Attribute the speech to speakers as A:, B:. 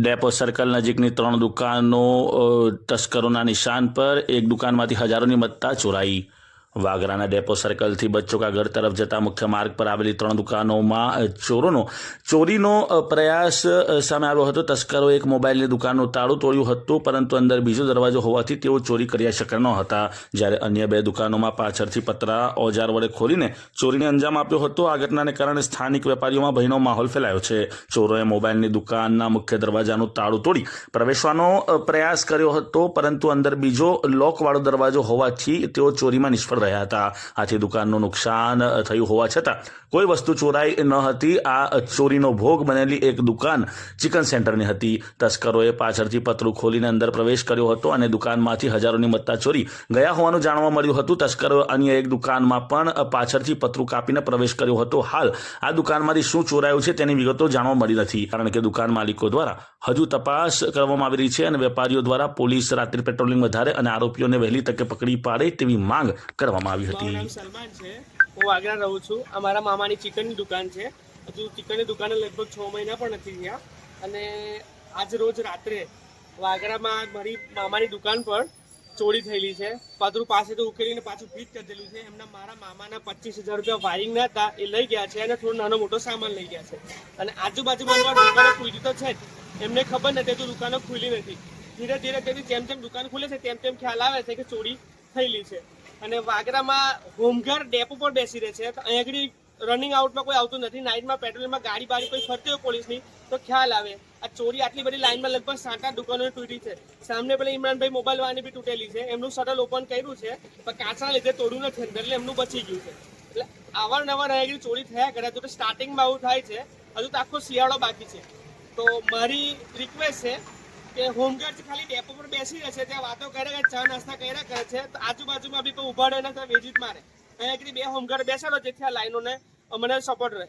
A: Depot circle નજીકની ત્રણ દુકાનો તસ્કરોના નિશાન પર એક દુકાનમાંથી હજારોની મત્તા ચોરાઈ. વાગરાના ડેપો સર્કલથી બચ્ચોકા ઘર તરફ જતા મુખ્ય માર્ગ પર આવેલી ત્રણ દુકાનોમાં ચોરોનો, ચોરીનો પ્રયાસ સામે આવ્યો હતો. તસ્કરોએ એક મોબાઈલની દુકાનનું તાળું તોડ્યું હતું, પરંતુ અંદર બીજો દરવાજો હોવાથી તેઓ ચોરી કરી શક્યા ન હતા. જ્યારે અન્ય બે દુકાનોમાં પાછળથી પતરા ઓજાર વડે ખોલીને ચોરીને અંજામ આપ્યો હતો, આ ઘટનાને કારણે સ્થાનિક વેપારીઓમાં ભયનો માહોલ ફેલાયો છે. ચોરોએ મોબાઈલની દુકાનના મુખ્ય દરવાજાનું તાળું તોડી પ્રવેશવાનો પ્રયાસ કર્યો હતો, પરંતુ અંદર બીજો લોકવાળો દરવાજો હોવાથી તેઓ ચોરીમાં નિષ્ફળ રહ્યા હતા. આથી દુકાનનું નુકસાન થયું હોવા છતાં કોઈ વસ્તુ ચોરાઈ ન હતી. આ ચોરીનો ભોગ બનેલી એક દુકાન ચિકન સેન્ટરની હતી. તસ્કરોએ પાછળથી પતરું ખોલીને અંદર પ્રવેશ કર્યો હતો અને દુકાનમાંથી હજારોની મત્તા ચોરી ગયા હોવાનું જાણવા મળ્યું હતું. તસ્કરોએ અન્ય એક દુકાનમાં પણ પાછળથી પતરું કાપીને પ્રવેશ કર્યો હતો. હાલ આ દુકાનમાંથી શું ચોરાયું છે તેની વિગતો જાણવા મળી નથી, કારણ કે દુકાન માલિકો દ્વારા હજુ તપાસ કરવામાં આવી રહી છે અને વેપારીઓ દ્વારા પોલીસ રાત્રિ પેટ્રોલિંગ વધારે અને આરોપીઓને વહેલી તકે પકડી પાડે તેવી માંગ કરવામાં આવી
B: મારું નામ
A: હતી
B: સલમાન છે. હું વાગરા રહું છું. અમારા મામાની ચિકનની દુકાન છે. હજુ ચિકનની દુકાને લગભગ છ મહિના પણ નથી થયા. અને આજ રોજ રાત્રે વાગરામાં મારી મામાની દુકાન પર ચોરી થયેલી છે. પાદરું પાસે તો ઉકેલીને પાછું ફીટ કરી દેલું છે. એમના મારા મામાના પચીસ હજાર રૂપિયા વાયરિંગના હતા. એ લઈ ગયા છે અને થોડો નાનો મોટો સામાન લઈ ગયા છે. અને આજુબાજુમાં મારા દુકાનો ખુલી તો છે જ. એમને ખબર નથી તો દુકાનો ખુલી નથી. ધીરે ધીરે તેથી જેમ જેમ દુકાન ખુલે છે, તેમ તેમ ખ્યાલ આવે છે કે ચોરી થયેલી છે. અને વાગરામાં હોમગાર્ડ ડેપો પર બેસી રહે છે. અહીંયા અહીં આગળ રનિંગ આઉટમાં કોઈ આવતું નથી. નાઇટમાં પેટ્રોલિંગમાં ગાડી બાડી કોઈ ફરતી હોય પોલીસની, તો ખ્યાલ આવે. આ ચોરી આટલી બધી લાઇનમાં લગભગ સાત આઠ દુકાનો તૂટી છે. સામને પેલા ઇમરાનભાઈ મોબાઈલ વાળાની બી તૂટેલી છે. એમનું શટલ ઓપન કર્યું છે, પણ કાચના લીધે તોડ્યું નથી અંદર, એટલે એમનું બચી ગયું છે. એટલે અવારનવાર અહીં આગળ ચોરી થયા કરે, તો સ્ટાર્ટિંગમાં આવું થાય છે. હજુ તો આખો શિયાળો બાકી છે. તો મારી રિક્વેસ્ટ છે કે હોમગાર્ડ ખાલી ડેપો પર બેસી રહે છે ત્યાં વાતો કરે કે ચા નાસ્તા કર્યા કરે છે, તો આજુબાજુમાં બી કોઈ ઊભા રહે ને તો વેજી જ મારે. અહીંયા બે હોમગાર્ડ બેસાડો જેથી આ લાઈનોને અમને સપોર્ટ રહે.